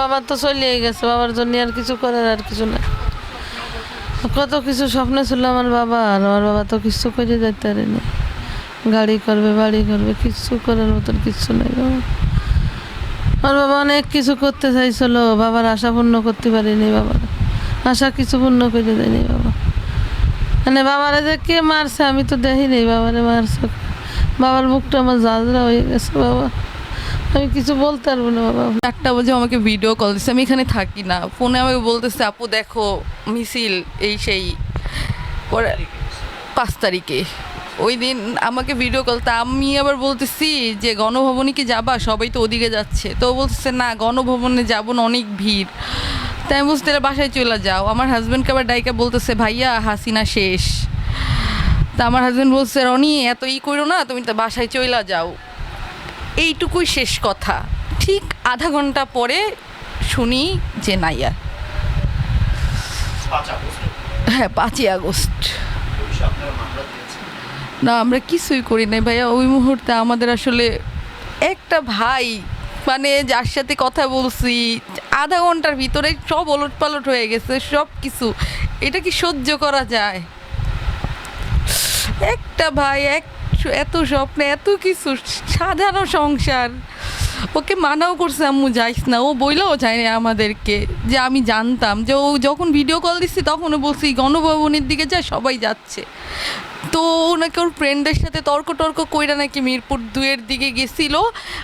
বাবা তো চলিয়ে গেছে, বাবার জন্য আর কিছু করার আর কিছু না কত কিছু স্বপ্ন ছিল আমার বাবা আর আমার বাবা তো কিছু করে যেতে পারেনি। গাড়ি করবে, বাড়ি করবে কিছু করার মতন কিছু নাই বাবা আমার বাবা অনেক কিছু করতে চাইছিল, বাবার আশা পূর্ণ করতে পারিনি বাবার। আশা কিছু পূর্ণ করে দেয়নি বাবা। মানে বাবারে যে কে মারছে, আমি তো দেখিনি, বাবারে মারছে। বাবার মুখটা আমার জাজরা হয়ে গেছে বাবা। আমি কিছু বলতে পারব না, বাবা। চারটা বাজে আমাকে ভিডিও কল দিচ্ছে আমি এখানে থাকি না। ফোনে আমাকে বলতেছে, আপু, দেখো, মিছিল, এই সেই। পরে পাঁচ তারিখে। ওই দিন আমাকে ভিডিও কল তা আমি আবার বলতেছি যে, গণভবনে কি যাবা? সবাই তো ওদিকে যাচ্ছে। তো বলতেছে, না, গণভবনে যাব না, অনেক ভিড়। তাই আমি বলছি বাসায় চলে যাও। আমার হাজব্যান্ডকে আবার ডাইকা বলতেছে, ভাইয়া, হাসিনা শেষ। তা আমার হাজব্যান্ড বলছে রনি, এত ই করো না, তুমি তো বাসায় চলে যাও। এইটুকুই শেষ কথা। ঠিক আধা ঘণ্টা পরে শুনি যে নাইয়া। হ্যাঁ পাঁচই আগস্ট। না আমরা কিছুই করি নাই ভাইয়া। ওই মুহূর্তে আমাদের আসলে একটা ভাই মানে যার সাথে কথা বলছি আধা ঘণ্টার ভিতরে সব ওলট পালট হয়ে গেছে সব কিছু। এটা কি সহ্য করা যায়? একটা ভাই এক এত স্বপ্ন, এত কিছু, সাধারণ সংসার। ওকে মানাও করছে আম্মু, যাইস না। ও বইলেও যায় না আমাদেরকে, যে আমি জানতাম। যে ও যখন ভিডিও কল দিচ্ছি, তখন ও বলছি গণভবনের দিকে যায় সবাই যাচ্ছে। তো ওনাকে ওর ফ্রেন্ডের সাথে তর্ক টর্ক কইরা নাকি মিরপুর দুয়ের দিকে গেছিল।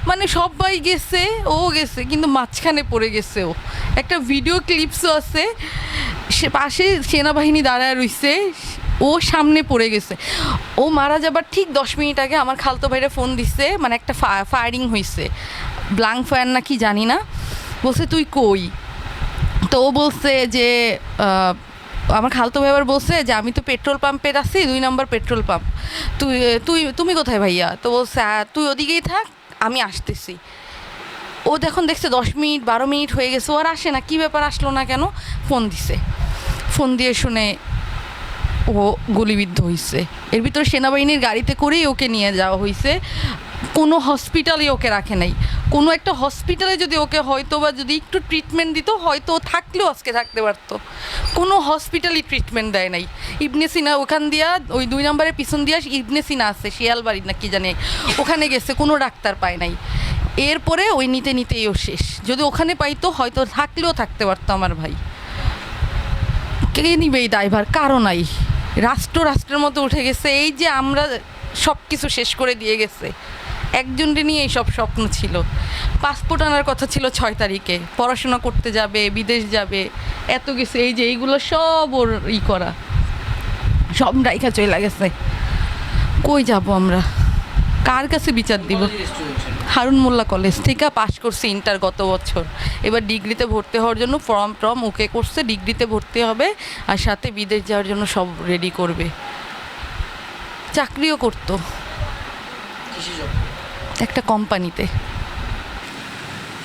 মানে সবাই গেছে, ও গেছে, কিন্তু মাঝখানে পড়ে গেছে ও। একটা ভিডিও ক্লিপসও আছে। সে পাশে সেনাবাহিনী দাঁড়ায় রইছে। ও সামনে পড়ে গেছে। ও মারা যাবার ঠিক দশ মিনিট আগে আমার খালতো ভাইরা ফোন দিছে মানে একটা ফায়ারিং হয়েছে ব্লাঙ্ক ফায়ার না কি জানি না। বলছে, তুই কই? তো ও বলছে যে আমার খালতো ভাই আবার বলছে যে, আমি তো পেট্রোল পাম্পের আছি, দুই নম্বর পেট্রোল পাম্প তুই তুই, তুমি কোথায় ভাইয়া? তো বলছে তুই ওদিকেই থাক, আমি আসতেছি। ও দেখুন, দেখছে দশ মিনিট, বারো মিনিট হয়ে গেছে, ও আর আসে না, কী ব্যাপার আসলো না কেন? ফোন দিছে। ফোন দিয়ে শুনে ও গুলিবিদ্ধ হয়েছে এর ভিতরে সেনাবাহিনীর গাড়িতে করেই ওকে নিয়ে যাওয়া হয়েছে কোনো হসপিটালে ওকে রাখে নাই। কোনো একটা হসপিটালে যদি ওকে হয়তো বা যদি একটু ট্রিটমেন্ট দিত, হয়তো থাকলেও আজকে থাকতে পারতো। কোনো হসপিটালই ট্রিটমেন্ট দেয় নাই। ইবনে সিনা ওখান দিয়া, ওই দুই নম্বরের পিছন দিয়া ইবনে সিনা আছে শিয়ালবাড়ি না কি জানে ওখানে গেছে, কোনো ডাক্তার পায় নাই। এরপরে ওই নিতে নিতেই ও শেষ। যদি ওখানে পাইতো, হয়তো থাকলেও থাকতে পারতো আমার ভাই। কে নিবে এই ড্রাইভার কারও নাই। রাষ্ট্র রাষ্ট্রের মতো উঠে গেছে। এই যে আমরা সব কিছু শেষ করে দিয়ে গেছে। একজনকে নিয়ে এই সব স্বপ্ন ছিল। পাসপোর্ট আনার কথা ছিল ছয় তারিখে। পড়াশোনা করতে যাবে, বিদেশ যাবে, এত কিছু। এই যে এইগুলো সব ওর ই করা। সব রাইখা চলে গেছে। কই যাব আমরা? কার কাছে বিচার দিব? হারুন মোল্লা কলেজ থেকে পাশ করছে ইন্টার গত বছর। এবার ডিগ্রিতে ভর্তি হওয়ার জন্য ফর্ম টর্ম ওকে করছে ডিগ্রিতে ভর্তি হবে আর সাথে বিদেশ যাওয়ার জন্য সব রেডি করবে। চাকরিও করতো। একটা কোম্পানিতে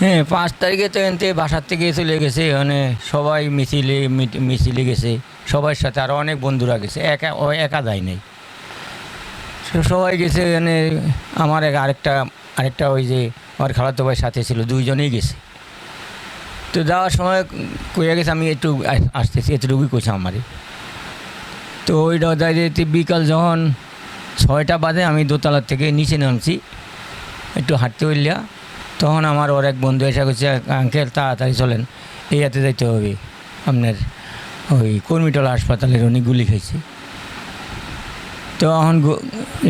হ্যাঁ পাঁচ তারিখে তো এনতে বাসার থেকে চলে গেছে মানে সবাই মিছিলে মিছিলে গেছে সবার সাথে আরও অনেক বন্ধুরা গেছে একা একা যায় নাই। সবাই গেছে, এখানে আমার এক আরেকটা আরেকটা ওই যে আমার খালাতো ভাই সাথে ছিল, দুইজনেই গেছে। তো যাওয়ার সময় কইয়া গেছে, আমি একটু আসতেছি, এতটুকুই কইছে আমারে। তো ওইটা যাইতে বিকাল যখন ছয়টা বাদে আমি দোতলার থেকে নিচে নামছি, একটু হাঁটতে হইলিয়া তখন আমার ওর এক বন্ধু এসে করছে আঙ্কেল, তাড়াতাড়ি চলেন, এই হাতে যাইতে হবে। আপনার ওই কর্মীটলা হাসপাতালের উনি গুলি খেয়েছে তো এখন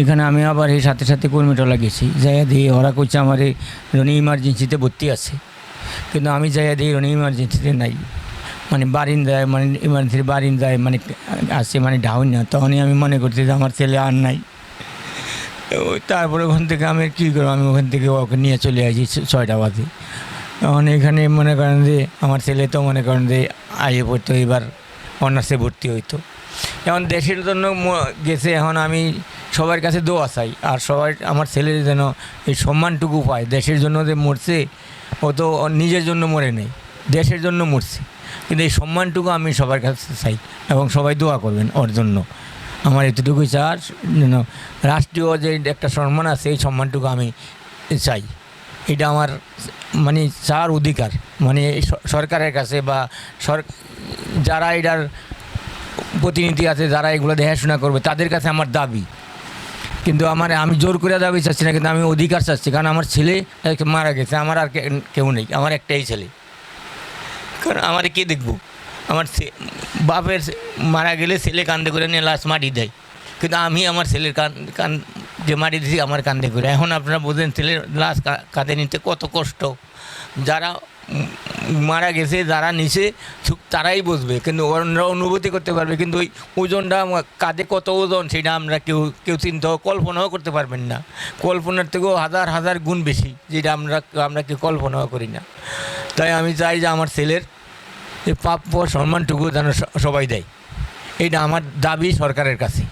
এখানে আমি আবার এই সাথে সাথে কর্মীটলা গেছি যাইয়া দিয়ে ওরা করছে আমার এই রনি ইমার্জেন্সিতে ভর্তি আছে। কিন্তু আমি যাইয়া দিয়ে রনি ইমার্জেন্সিতে নাই। মানে বারিন্দায় মানে ইমার্জেন্সির বারিন্দায় মানে আছে মানে ঢাউন না। তখনই আমি মনে করছি যে আমার ছেলে আর নাই। তারপরে ওখান থেকে আমি কী করব? আমি ওখান থেকে ওকে নিয়ে চলে আসি ছয়টা বাজে। তখন এখানে মনে করেন যে আমার ছেলে তো মনে করেন যে আইয়ে পড়তো, এবার অনার্সে ভর্তি হইতো। এখন দেশের জন্য গেছে, এখন আমি সবার কাছে দোয়া চাই। আর সবাই আমার ছেলের যেন এই সম্মানটুকু পায়। দেশের জন্য যে মরছে, ও তো নিজের জন্য মরে নেই। দেশের জন্য মরছে। কিন্তু এই সম্মানটুকু আমি সবার কাছে চাই এবং সবাই দোয়া করবেন ওর জন্য। আমার এতটুকুই চার, যেন রাষ্ট্রীয় যে একটা সম্মান আছে, এই সম্মানটুকু আমি চাই। এটা আমার মানে চার অধিকার। মানে সরকারের কাছে বা সর, যারা এটার প্রতিনিধি আছে যারা এগুলো দেখাশোনা করবে, তাদের কাছে আমার দাবি। কিন্তু আমার, আমি জোর করে দাবি চাচ্ছি না, কিন্তু আমি অধিকার চাচ্ছি, কারণ আমার ছেলে মারা গেছে, আমার আর কেউ নেই, আমার একটাই ছেলে। কারণ আমার কে দেখব? আমার বাপের মারা গেলে ছেলে কান্দে করে নিয়ে লাশ মাটি দেয়। কিন্তু আমি আমার ছেলের কান কান যে মাটি দিয়েছি, আমার কান্দে করে। এখন আপনারা বোঝেন, ছেলের লাশ কাঁধে নিতে কত কষ্ট। যারা মারা গেছে, যারা নিচে তারাই বসবে কিন্তু অন্যরা অনুভূতি করতে পারবে, কিন্তু ওই ওজনটা কাঁধে কত ওজন, সেটা আমরা কেউ কেউ চিন্তাও কল্পনাও করতে পারবেন না। কল্পনার থেকেও হাজার হাজার গুণ বেশি, যেটা আমরা আমরা কেউ কল্পনাও করি না। তাই আমি চাই যে আমার ছেলের প্রাপ্য সম্মানটুকু যেন সবাই দেয়। এটা আমার দাবি সরকারের কাছে।